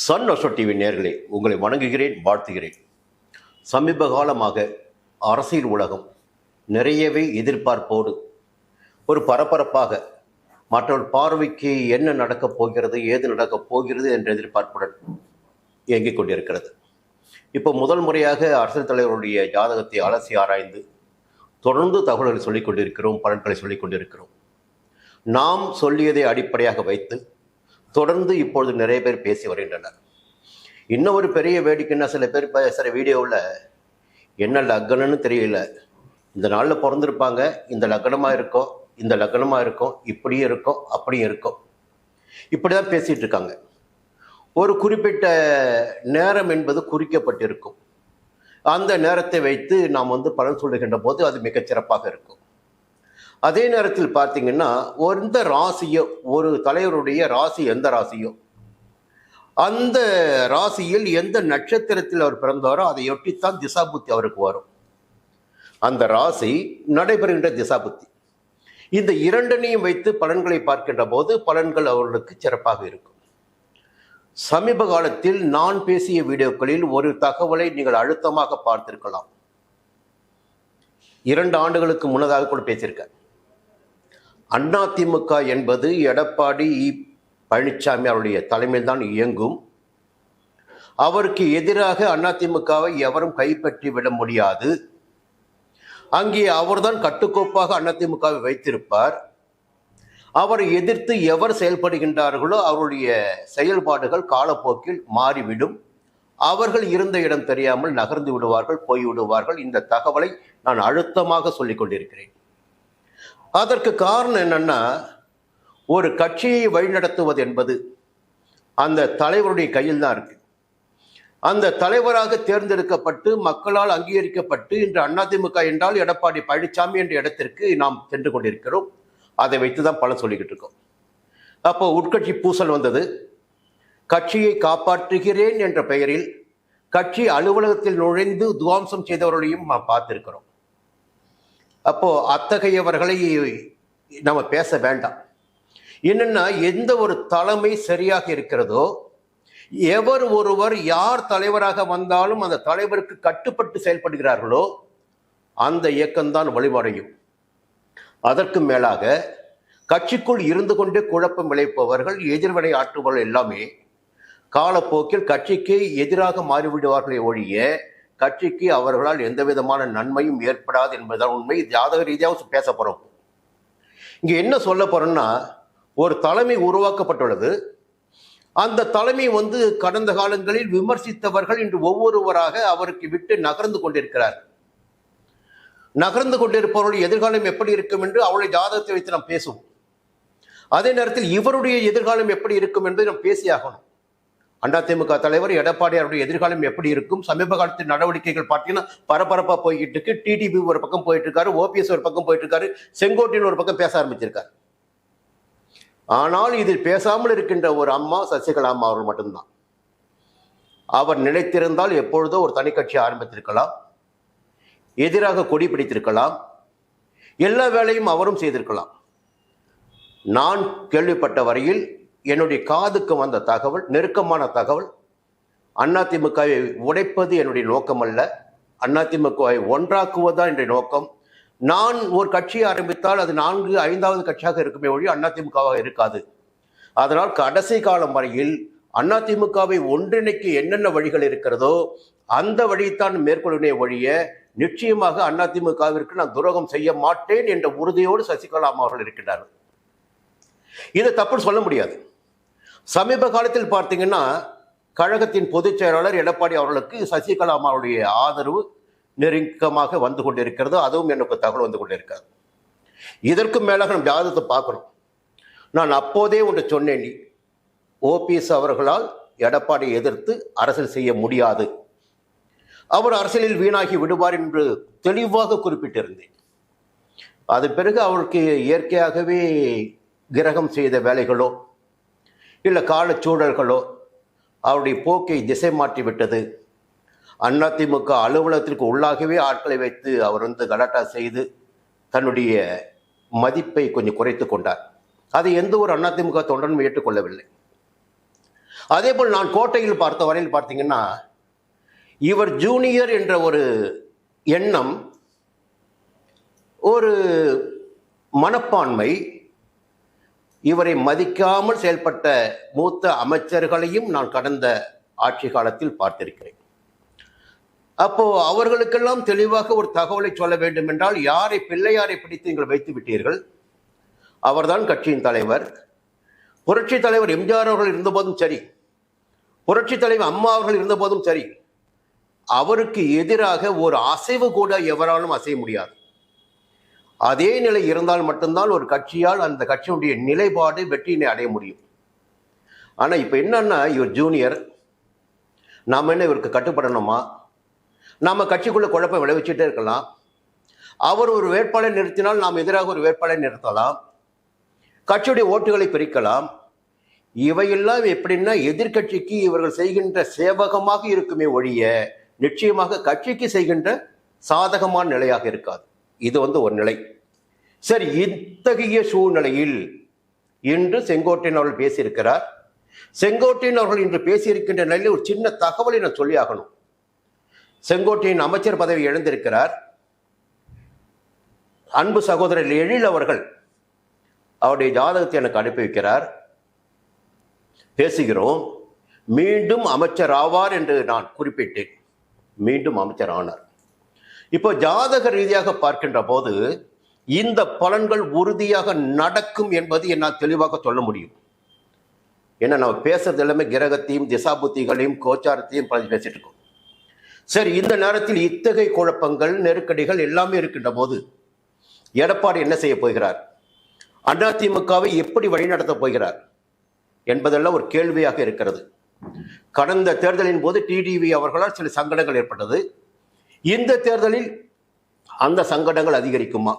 Sun அசோ TV நேர்களே உங்களை வணங்குகிறேன் வாழ்த்துகிறேன். சமீப காலமாக அரசியல் உலகம் நிறையவே எதிர்பார்ப்போடு ஒரு பரபரப்பாக மற்றவர் பார்வைக்கு என்ன நடக்கப் போகிறது ஏது நடக்கப் போகிறது என்ற எதிர்பார்ப்புடன் இயங்கிக் கொண்டிருக்கிறது. இப்போ முதல் முறையாக அரசியல் தலைவருடைய ஜாதகத்தை அலசி ஆராய்ந்து தொடர்ந்து தகவல்களை சொல்லிக் கொண்டிருக்கிறோம் பலன்களை சொல்லிக் கொண்டிருக்கிறோம். நாம் சொல்லியதை அடிப்படையாக வைத்து தொடர்ந்து இப்பொழுது நிறைய பேர் பேசி வருகின்றனர். இன்னும் ஒரு பெரிய வேடிக்கைன்னா சில பேர் பேசுகிற வீடியோவில் என்ன லக்னம்னு தெரியல. இந்த நாளில் பிறந்திருப்பாங்க இந்த லக்னமாக இருக்கும் இந்த லக்னமாக இருக்கும் இப்படியும் இருக்கும் அப்படியும் இருக்கும் இப்படி தான் பேசிகிட்டு இருக்காங்க. ஒரு குறிப்பிட்ட நேரம் என்பது குறிக்கப்பட்டிருக்கும். அந்த நேரத்தை வைத்து நாம் வந்து பலன் சொல்லுகின்ற போது அது மிகச்சிறப்பாக இருக்கும். அதே நேரத்தில் பார்த்தீங்கன்னா எந்த ராசியோ ஒரு தலைவருடைய ராசி எந்த ராசியோ? அந்த ராசியில் எந்த நட்சத்திரத்தில் அவர் பிறந்தாரோ அதையொட்டித்தான் திசாபுத்தி அவருக்கு வரும். அந்த ராசி நடைபெறுகின்ற திசாபுத்தி. இந்த இரண்டனையும் வைத்து பலன்களை பார்க்கின்ற போது பலன்கள் அவர்களுக்கு சிறப்பாக இருக்கும். சமீப காலத்தில் நான் பேசிய வீடியோக்களில் ஒரு தகவலை நீங்கள் அழுத்தமாக பார்த்திருக்கலாம். இரண்டு ஆண்டுகளுக்கு முன்னதாக கூட பேசியிருக்கேன். அதிமுக என்பது எடப்பாடி இ பழனிசாமி அவருடைய தலைமையில் தான் இயங்கும். அவருக்கு எதிராக அதிமுகவை எவரும் கைப்பற்றி விட முடியாது. அங்கே அவர்தான் கட்டுக்கோப்பாக அதிமுகவை வைத்திருப்பார். அவரை எதிர்த்து எவர் செயல்படுகின்றார்களோ அவருடைய செயல்பாடுகள் காலப்போக்கில் மாறிவிடும். அவர்கள் இருந்த இடம் தெரியாமல் நகர்ந்து விடுவார்கள் போய்விடுவார்கள். இந்த தகவலை நான் அழுத்தமாக சொல்லிக் கொண்டிருக்கிறேன். அதற்கு காரணம் என்னன்னா ஒரு கட்சியை வழிநடத்துவது என்பது அந்த தலைவருடைய கையில் தான் இருக்கு. அந்த தலைவராக தேர்ந்தெடுக்கப்பட்டு மக்களால் அங்கீகரிக்கப்பட்டு இன்று அதிமுக என்றால் எடப்பாடி பழனிசாமி என்ற இடத்திற்கு நாம் சென்று கொண்டிருக்கிறோம். அதை வைத்து தான் பல சொல்லிக்கிட்டு இருக்கோம். அப்போ உட்கட்சி பூசல் வந்தது. கட்சியை காப்பாற்றுகிறேன் என்ற பெயரில் கட்சி அலுவலகத்தில் நுழைந்து துவாம்சம் செய்தவர்களையும் நாம் பார்த்திருக்கிறோம். அப்போ அத்தகையவர்களை நம்ம பேச வேண்டாம். என்னன்னா எந்த ஒரு தலைமை சரியாக இருக்கிறதோ எவர் ஒருவர் யார் தலைவராக வந்தாலும் அந்த தலைவருக்கு கட்டுப்பட்டு செயல்படுகிறார்களோ அந்த இயக்கம்தான் வழிமறையும். அதற்கு மேலாக கட்சிக்குள் இருந்து கொண்டே குழப்பம் விளைப்பவர்கள் எதிர்வினை ஆற்றுபவர்கள் எல்லாமே காலப்போக்கில் கட்சிக்கு எதிராக மாறிவிடுவார்களே ஒழிய கட்சிக்கு அவர்களால் எந்த விதமான நன்மையும் ஏற்படாது என்பதுதான் உண்மை. ஜாதக ரீதியாக பேச போகிறோம் இங்கே என்ன சொல்ல போகிறோம்னா ஒரு தலைமை உருவாக்கப்பட்டுள்ளது. அந்த தலைமை வந்து கடந்த காலங்களில் விமர்சித்தவர்கள் இன்று ஒவ்வொருவராக அவருக்கு விட்டு நகர்ந்து கொண்டிருக்கிறார். நகர்ந்து கொண்டிருப்பவருடைய எதிர்காலம் எப்படி இருக்கும் என்று அவருடைய ஜாதகத்தை வைத்து நாம் பேசுவோம். அதே நேரத்தில் இவருடைய எதிர்காலம் எப்படி இருக்கும் என்று நாம் பேசியாகணும். அதிமுக தலைவர் எடப்பாடியாருடைய எதிர்காலம் எப்படி இருக்கும்? சமீப காலத்து நடவடிக்கைகள் பார்த்தீங்கன்னா பரபரப்பா போய்கிட்டு இருக்கு. டிடிபி ஒரு பக்கம் போயிட்டு இருக்காரு. ஓபிஎஸ் ஒரு பக்கம் போயிட்டு இருக்காரு. செங்கோட்டையன் ஒரு பக்கம் பேச ஆரம்பிச்சிருக்காரு. ஆனால் இதில் பேசாமல் இருக்கின்ற ஒரு அம்மா சசிகலா அம்மா அவர்கள் மட்டும்தான். அவர் நினைத்திருந்தால் எப்பொழுதோ ஒரு தனி கட்சி ஆரம்பித்திருக்கலாம். எதிராக கொடி பிடித்திருக்கலாம். எல்லா வேலையும் அவரும் செய்திருக்கலாம். நான் கேள்விப்பட்ட வரையில் என்னுடைய காதுக்கு வந்த தகவல் நெருக்கமான தகவல் அதிமுகவை உடைப்பது என்னுடைய நோக்கம் அல்ல. அதிமுகவை ஒன்றாக்குவதுதான் என்னுடைய நோக்கம். நான் ஒரு கட்சியை ஆரம்பித்தால் அது நான்கு ஐந்தாவது கட்சியாக இருக்குமே ஒழி அதிமுகவாக இருக்காது. அதனால் கடைசி காலம் வரையில் அதிமுகவை ஒன்றிணைக்க என்னென்ன வழிகள் இருக்கிறதோ அந்த வழியைத்தான் மேற்கொள்ளினே ஒழிய நிச்சயமாக அதிமுகவிற்கு நான் துரோகம் செய்ய மாட்டேன் என்ற உறுதியோடு சசிகலா அம்மா அவர்கள் இருக்கின்றார்கள். இதை தப்புன்னு சொல்ல முடியாது. சமீப காலத்தில் பார்த்தீங்கன்னா கழகத்தின் பொதுச் செயலாளர் எடப்பாடி அவர்களுக்கு சசிகலா அம்மாவுடைய ஆதரவு நெருக்கமாக வந்து கொண்டிருக்கிறது. அதுவும் எனக்கு தகவல் வந்து கொண்டிருக்காது. இதற்கு மேலாக நம்ம ஜாதகத்தை பார்க்கணும். நான் அப்போதே ஒன்று சொன்னேன். ஓபிஎஸ் அவர்களால் எடப்பாடியை எதிர்த்து அரசியல் செய்ய முடியாது. அவர் அரசியலில் வீணாகி விடுவார் என்று தெளிவாக குறிப்பிட்டிருந்தேன். அது பிறகு அவருக்கு இயற்கையாகவே கிரகம் செய்த வேலைகளோ இல்லை காலச்சூழல்களோ அவருடைய போக்கை திசை மாற்றி விட்டது அதிமுக அலுவலகத்திற்கு உள்ளாகவே ஆட்களை வைத்து அவர் வந்து கலாட்டா செய்து தன்னுடைய மதிப்பை கொஞ்சம் குறைத்து கொண்டார். அதை எந்த ஒரு அதிமுக தொண்டனும் ஏற்றுக்கொள்ளவில்லை. அதே போல் நான் கோட்டையில் பார்த்த வரையில் பார்த்தீங்கன்னா இவர் ஜூனியர் என்ற ஒரு எண்ணம் ஒரு மனப்பான்மை இவரை மதிக்காமல் செயல்பட்ட மூத்த அமைச்சர்களையும் நான் கடந்த ஆட்சி காலத்தில் பார்த்திருக்கிறேன். அப்போ அவர்களுக்கெல்லாம் தெளிவாக ஒரு தகவலை சொல்ல வேண்டும் என்றால் யாரை பிள்ளையாரை பிடித்து நீங்கள் வைத்து விட்டீர்கள்? அவர்தான் கட்சியின் தலைவர். புரட்சி தலைவர் எம்ஜிஆர் அவர்கள் இருந்தபோதும் சரி. புரட்சி தலைவர் அம்மா அவர்கள் இருந்தபோதும் சரி. அவருக்கு எதிராக ஒரு அசைவு கூட எவராலும் அசைய முடியாது. அதே நிலை இருந்தால் மட்டும்தான் ஒரு கட்சியால் அந்த கட்சியினுடைய நிலைப்பாடு வெற்றியினை அடைய முடியும். ஆனால் இப்போ என்னன்னா இவர் ஜூனியர். நாம் என்ன இவருக்கு கட்டுப்படணுமா? நாம் கட்சிக்குள்ளே குழப்பம் விளைவிச்சுட்டே இருக்கலாம். அவர் ஒரு வேட்பாளரை நிறுத்தினால் நாம் எதிராக ஒரு வேட்பாளரை நிறுத்தலாம். கட்சியுடைய ஓட்டுகளை பிரிக்கலாம். இவையெல்லாம் எப்படின்னா எதிர்க்கட்சிக்கு இவர்கள் செய்கின்ற சேவகமாக இருக்குமே ஒழிய நிச்சயமாக கட்சிக்கு செய்கின்ற சாதகமான நிலையாக இருக்காது. இது வந்து ஒரு நிலை. சரி இத்தகைய சூழ்நிலையில் இன்று செங்கோட்டையன் அவர்கள் பேசியிருக்கிறார். செங்கோட்டையன் அவர்கள் இன்று பேசியிருக்கின்ற நிலையில் ஒரு சின்ன தகவலை நான் சொல்லி ஆகணும். செங்கோட்டையின் அமைச்சர் பதவி இழந்திருக்கிறார். அன்பு சகோதரர் எழில் அவர்கள் அவருடைய ஜாதகத்தை எனக்கு அனுப்பி வைக்கிறார். பேசுகிறோம். மீண்டும் அமைச்சர் ஆவார் என்று நான் குறிப்பிட்டேன். மீண்டும் அமைச்சர் ஆனார். இப்போ ஜாதக ரீதியாக பார்க்கின்ற போது இந்த பலன்கள் உறுதியாக நடக்கும் என்பது என்னால் தெளிவாக சொல்ல முடியும். ஏன்னா நம்ம பேசுறது எல்லாமே கிரகத்தையும் திசாபுத்திகளையும் கோச்சாரத்தையும் பேசிட்டு இருக்கோம். சரி இந்த நேரத்தில் இத்தகைய குழப்பங்கள் நெருக்கடிகள் எல்லாமே இருக்கின்ற போது எடப்பாடி என்ன செய்ய போகிறார்? அதிமுகவை எப்படி வழிநடத்தப் போகிறார்? என்பதெல்லாம் ஒரு கேள்வியாக இருக்கிறது. கடந்த தேர்தலின் போது டிடிவி அவர்களால் சில சங்கடங்கள் ஏற்பட்டது. இந்த தேர்தலில் அந்த சங்கடங்கள் அதிகரிக்குமா?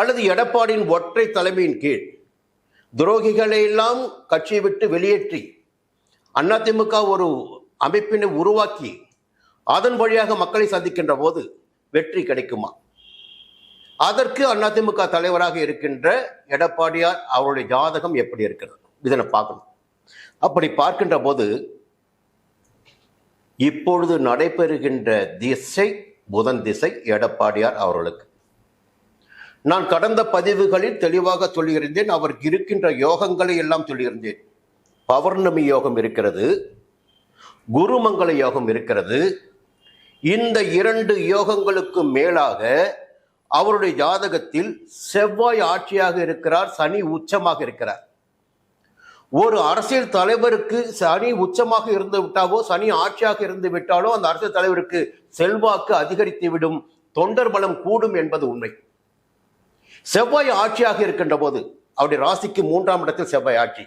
அல்லது எடப்பாடியின் ஒற்றை தலைமையின் கீழ் துரோகிகளை எல்லாம் கட்சியை விட்டு வெளியேற்றி அதிமுக ஒரு அமைப்பினை உருவாக்கி அதன் வழியாக மக்களை சந்திக்கின்ற போது வெற்றி கிடைக்குமா? அதற்கு அதிமுக தலைவராக இருக்கின்ற எடப்பாடியார் அவருடைய ஜாதகம் எப்படி இருக்கிறது? இதனை பார்க்கணும். அப்படி பார்க்கின்ற போது இப்பொழுது நடைபெறுகின்ற திசை புதன் திசை எடப்பாடியார் அவர்களுக்கு. நான் கடந்த பதிவுகளில் தெளிவாக சொல்லியிருந்தேன் அவருக்கு இருக்கின்ற யோகங்களை எல்லாம் சொல்லியிருந்தேன். பௌர்ணமி யோகம் இருக்கிறது குருமங்கள யோகம் இருக்கிறது. இந்த இரண்டு யோகங்களுக்கு மேலாக அவருடைய ஜாதகத்தில் செவ்வாய் ஆட்சியாக இருக்கிறார் சனி உச்சமாக இருக்கிறார். ஒரு அரசியல் தலைவருக்கு சனி உச்சமாக இருந்து விட்டாவோ சனி ஆட்சியாக இருந்து விட்டாலோ அந்த அரசியல் தலைவருக்கு செல்வாக்கு அதிகரித்து விடும் தொண்டர் பலம் கூடும் என்பது உண்மை. செவ்வாய் ஆட்சியாக இருக்கின்ற போது அவருடைய ராசிக்கு மூன்றாம் இடத்தில் செவ்வாய் ஆட்சி.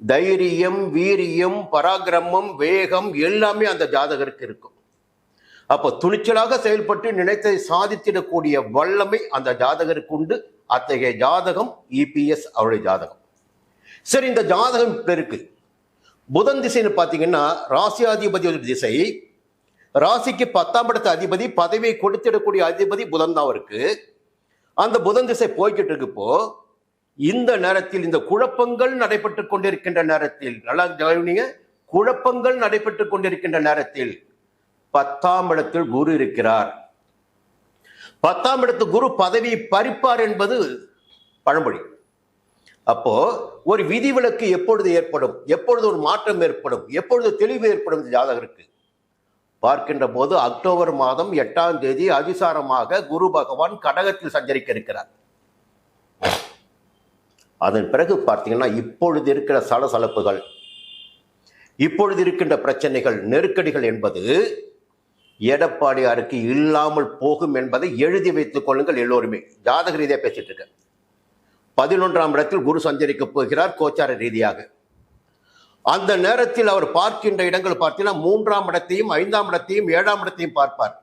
தைரியம் வீரியம் பராக்கிரமம் வேகம் எல்லாமே அந்த ஜாதகருக்கு இருக்கும். அப்போ துணிச்சலாக செயல்பட்டு நினைத்தை சாதித்திடக்கூடிய வல்லமை அந்த ஜாதகருக்கு உண்டு. அத்தகைய ஜாதகம் இபிஎஸ் அவருடைய ஜாதகம். சரி இந்த ஜாதகம் இப்ப இருக்கு. புதன் திசைன்னு பார்த்தீங்கன்னா ராசியாதிபதி திசை. ராசிக்கு பத்தாம் இடத்து அதிபதி பதவியை கொடுத்திடக்கூடிய அதிபதி புதன் தான் இருக்கு. அந்த புதன் திசை போய்கிட்டு இருக்கு இப்போ. இந்த நேரத்தில் இந்த குழப்பங்கள் நடைபெற்று கொண்டிருக்கின்ற நேரத்தில் நல்லா கவனிங்க குழப்பங்கள் நடைபெற்று கொண்டிருக்கின்ற நேரத்தில் பத்தாம் இடத்தில் குரு இருக்கிறார். பத்தாம் இடத்து குரு பதவியை பறிப்பார் என்பது பழமொழி. அப்போ ஒரு விதிவிலக்கு எப்பொழுது ஏற்படும்? எப்பொழுது ஒரு மாற்றம் ஏற்படும்? எப்பொழுது தெளிவு ஏற்படும்? இந்த ஜாதகருக்கு பார்க்கின்ற போது அக்டோபர் மாதம் எட்டாம் தேதி அதிசாரமாக குரு பகவான் கடகத்தில் சஞ்சரிக்க இருக்கிறார். அதன் பிறகு பார்த்தீங்கன்னா இப்பொழுது இருக்கிற சலசலப்புகள் இப்பொழுது இருக்கின்ற பிரச்சனைகள் நெருக்கடிகள் என்பது எடப்பாடியாருக்கு இல்லாமல் போகும் என்பதை எழுதி வைத்துக் கொள்ளுங்கள் எல்லோருமே. ஜாதக ரீதியாக பேசிட்டு இருக்கேன். பதினொன்றாம் இடத்தில் குரு சஞ்சரிக்கப் போகிறார் கோச்சார ரீதியாக. அந்த நேரத்தில் அவர் பார்க்கின்ற இடங்கள் பார்த்தீங்கன்னா மூன்றாம் இடத்தையும் ஐந்தாம் இடத்தையும் ஏழாம் இடத்தையும் பார்ப்பார்.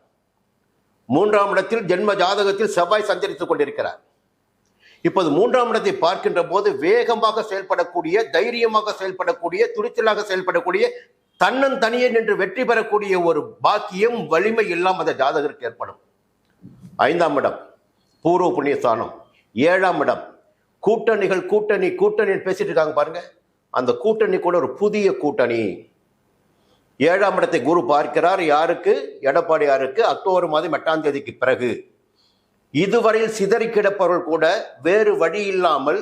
மூன்றாம் இடத்தில் ஜென்ம ஜாதகத்தில் செவ்வாய் சஞ்சரித்துக் கொண்டிருக்கிறார். இப்போது மூன்றாம் இடத்தை பார்க்கின்ற போது வேகமாக செயல்படக்கூடிய தைரியமாக செயல்படக்கூடிய துணிச்சலாக செயல்படக்கூடிய தன்னன் தனியே நின்று வெற்றி பெறக்கூடிய ஒரு பாக்கியம் வலிமை எல்லாம் அந்த ஜாதகருக்கு ஏற்படும். ஐந்தாம் இடம் பூர்வ புண்ணியஸ்தானம். ஏழாம் இடம் கூட்டணிகள் கூட்டணி கூட்டணி பேசிட்டு இருக்காங்க பாருங்க. அந்த கூட்டணி கூட ஒரு புதிய கூட்டணி. ஏழாம் இடத்தை குரு பார்க்கிறார். யாருக்கு? எடப்பாடியாருக்கு அக்டோபர் மாதம் எட்டாம் தேதிக்கு பிறகு. இதுவரையில் சிதறி கிடப்பவர்கள் கூட வேறு வழி இல்லாமல்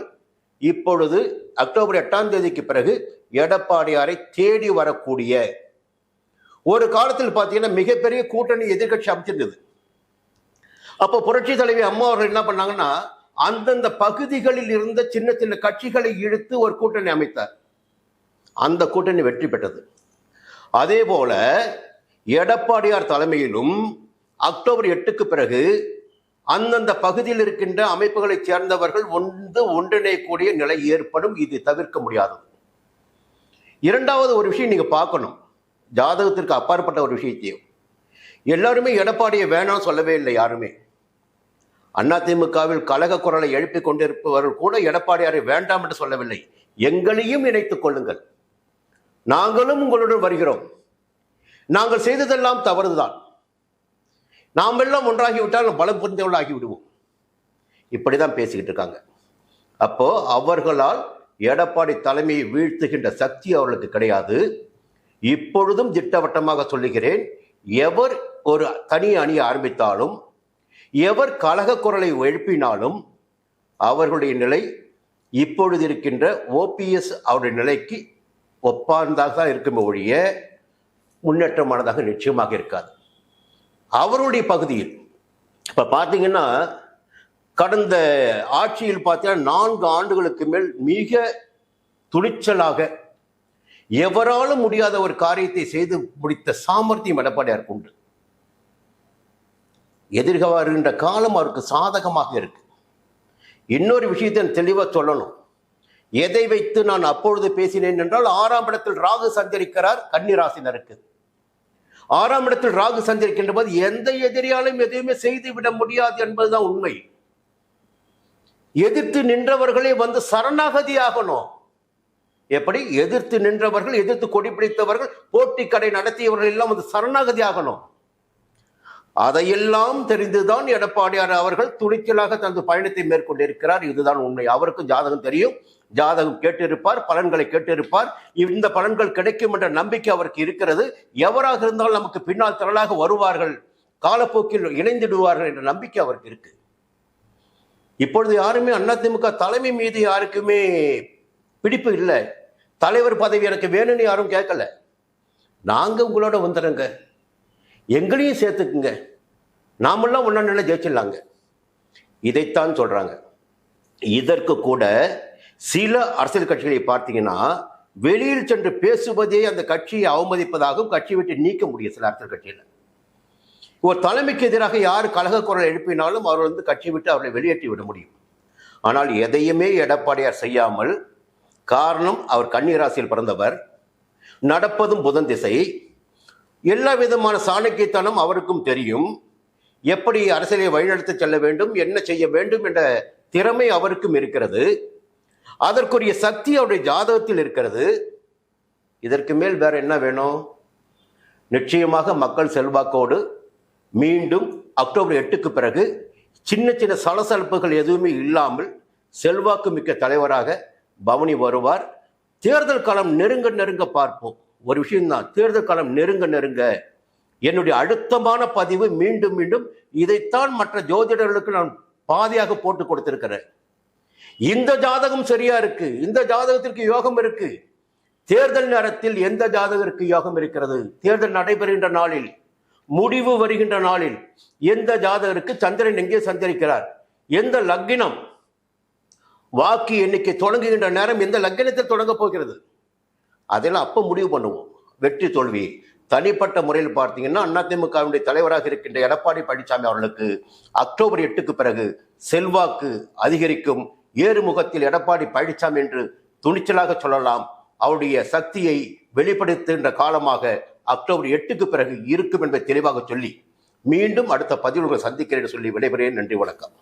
இப்பொழுது அக்டோபர் எட்டாம் தேதிக்கு பிறகு எடப்பாடியாரை தேடி வரக்கூடிய ஒரு காலத்தில் பார்த்தீங்கன்னா மிகப்பெரிய கூட்டணி எதிர்க்கட்சி அமைச்சிருந்தது. அப்போ புரட்சி தலைவி அம்மா அவர்கள் என்ன பண்ணாங்கன்னா அந்தந்த பகுதிகளில் இருந்த சின்ன சின்ன கட்சிகளை இழுத்து ஒரு கூட்டணி அமைத்தார். அந்த கூட்டணி வெற்றி பெற்றது. அதே போல எடப்பாடியார் தலைமையிலும் அக்டோபர் எட்டுக்கு பிறகு அந்தந்த பகுதியில் இருக்கின்ற அமைப்புகளைச் சேர்ந்தவர்கள் ஒன்று ஒன்றிணையக்கூடிய நிலை ஏற்படும். இது தவிர்க்க முடியாதது இரண்டாவது ஒரு விஷயம் நீங்க பார்க்கணும். ஜாதகத்திற்கு அப்பாற்பட்ட ஒரு விஷயத்தையும் எல்லாருமே எடப்பாடியை வேணாம் சொல்லவே இல்லை யாருமே. அதிமுகவில் கழக குரலை எழுப்பிக் கொண்டிருப்பவர்கள் கூட எடப்பாடியாரை வேண்டாம் என்று சொல்லவில்லை. எங்களையும் இணைத்துக் கொள்ளுங்கள். நாங்களும் உங்களுடன் வருகிறோம். நாங்கள் செய்ததெல்லாம் தவறுதான். நாம் எல்லாம் ஒன்றாகிவிட்டால் பலம் புரிந்தவர்களாகி விடுவோம் இப்படிதான் பேசிக்கிட்டு இருக்காங்க. அப்போ அவர்களால் எடப்பாடி தலைமையை வீழ்த்துகின்ற சக்தி அவர்களுக்கு கிடையாது. இப்பொழுதும் திட்டவட்டமாக சொல்லுகிறேன். எவர் ஒரு தனி அணி ஆரம்பித்தாலும் எவர் கழக குரலை எழுப்பினாலும் அவர்களுடைய நிலை இப்பொழுது இருக்கின்ற ஓபிஎஸ் அவருடைய நிலைக்கு ஒப்பார்ந்தாக தான் இருக்கும் ஒழிய முன்னேற்றமானதாக நிச்சயமாக இருக்காது. அவருடைய பகுதியில் இப்போ பார்த்தீங்கன்னா கடந்த ஆட்சியில் பார்த்தீங்கன்னா நான்கு ஆண்டுகளுக்கு மேல் மிக துணிச்சலாக எவராலும் முடியாத ஒரு காரியத்தை செய்து முடித்த சாமர்த்தியம் எடப்பாடியாருக்கு உண்டு. எதிர்க வருகின்ற காலம் அவருக்கு சாதகமாக இருக்கு. இன்னொரு விஷயத்தை தெளிவாக சொல்லணும். எதை வைத்து நான் அப்பொழுது பேசினேன் என்றால் ஆறாம் இடத்தில் ராகு சஞ்சரிக்கிறார் கன்னிராசினருக்கு ஆறாம் இடத்தில் ராகு சஞ்சரிக்கின்ற போது எந்த எதிரியாலும் எதையுமே செய்து விட முடியாது என்பதுதான் உண்மை. எதிர்த்து நின்றவர்களே வந்து சரணாகதி ஆகணும். எப்படி? எதிர்த்து நின்றவர்கள் எதிர்த்து கொடி பிடித்தவர்கள் போட்டி கடை நடத்தியவர்கள் எல்லாம் வந்து சரணாகதி ஆகணும். அதையெல்லாம் தெரிந்துதான் எடப்பாடியார் அவர்கள் துணிச்சலாக தனது பயணத்தை மேற்கொண்டிருக்கிறார். இதுதான் உண்மை. அவருக்கும் ஜாதகம் தெரியும். ஜாதகம் கேட்டிருப்பார் பலன்களை கேட்டிருப்பார். இந்த பலன்கள் கிடைக்கும் என்ற நம்பிக்கை அவருக்கு இருக்கிறது. எவராக இருந்தாலும் நமக்கு பின்னால் திரளாக வருவார்கள். காலப்போக்கில் இணைந்துடுவார்கள் என்ற நம்பிக்கை அவருக்கு இருக்கு. இப்பொழுது யாருமே அதிமுக தலைமை மீது யாருக்குமே பிடிப்பு இல்லை. தலைவர் பதவி எனக்கு வேணும்னு யாரும் கேட்கல. நாங்க உங்களோட வந்துடுங்க எங்களையும் சேர்த்துக்குங்க. நாமெல்லாம் ஒன்றா நிலை ஜெயிச்சிடலாங்க. இதைத்தான் சொல்கிறாங்க இதற்கு கூட சில அரசியல் கட்சிகளை பார்த்தீங்கன்னா வெளியில் சென்று பேசுவதே அந்த கட்சியை அவமதிப்பதாகவும் கட்சி விட்டு நீக்க முடியும் சில அரசியல் கட்சியில். ஒரு தலைமைக்கு எதிராக யார் கழக குரல் எழுப்பினாலும் அவர் வந்து கட்சி விட்டு அவர்களை வெளியேற்றி விட முடியும். ஆனால் எதையுமே எடப்பாடியார் செய்யாமல் காரணம் அவர் கண்ணீராசியில் பிறந்தவர் நடப்பதும் புதன் திசை எல்லா விதமான சாணக்கியத்தனம் அவருக்கும் தெரியும். எப்படி அரசியலை வழிநடத்தி செல்ல வேண்டும் என்ன செய்ய வேண்டும் என்ற திறமை அவருக்கும் இருக்கிறது. அதற்குரிய சக்தி அவருடைய ஜாதகத்தில் இருக்கிறது. இதற்கு மேல் வேற என்ன வேணும்? நிச்சயமாக மக்கள் செல்வாக்கோடு மீண்டும் அக்டோபர் எட்டுக்கு பிறகு சின்ன சின்ன சலசலப்புகள் எதுவுமே இல்லாமல் செல்வாக்கு மிக்க தலைவராக பவனி வருவார். தேர்தல் காலம் நெருங்க நெருங்க பார்ப்போம். ஒரு விஷயம்தான் தேர்தல் காலம் நெருங்க நெருங்க என்னுடைய அழுத்தமான பதிவு மீண்டும் மீண்டும் இதைத்தான் மற்ற ஜோதிடர்களுக்கு நான் பாதியாக போட்டு கொடுத்திருக்கிறேன். இந்த ஜாதகம் சரியா இருக்கு? இந்த ஜாதகத்திற்கு யோகம் இருக்கு. தேர்தல் நேரத்தில் எந்த ஜாதகருக்கு யோகம் இருக்கிறது? தேர்தல் நடைபெறுகின்ற நாளில் முடிவு வருகின்ற நாளில் எந்த ஜாதகருக்கு சந்திரன் எங்கே சந்திரிக்கிறார் எந்த லக்கினம் வாக்கு எண்ணிக்கை தொடங்குகின்ற நேரம் எந்த லக்கினத்தில் தொடங்கப் போகிறது? அதெல்லாம் அப்போ முடிவு பண்ணுவோம். வெற்றி தோல்வி. தனிப்பட்ட முறையில் பார்த்தீங்கன்னா அதிமுகவினுடைய தலைவராக இருக்கின்ற எடப்பாடி பழனிசாமி அவர்களுக்கு அக்டோபர் எட்டுக்கு பிறகு செல்வாக்கு அதிகரிக்கும். ஏறுமுகத்தில் எடப்பாடி பழனிசாமி என்று துணிச்சலாக சொல்லலாம். அவருடைய சக்தியை வெளிப்படுத்துகின்ற காலமாக அக்டோபர் எட்டுக்கு பிறகு இருக்கும் என்பதை தெளிவாக சொல்லி மீண்டும் அடுத்த பதிவுகளை சந்திக்கிறேன் சொல்லி விடைபெறேன். நன்றி வணக்கம்.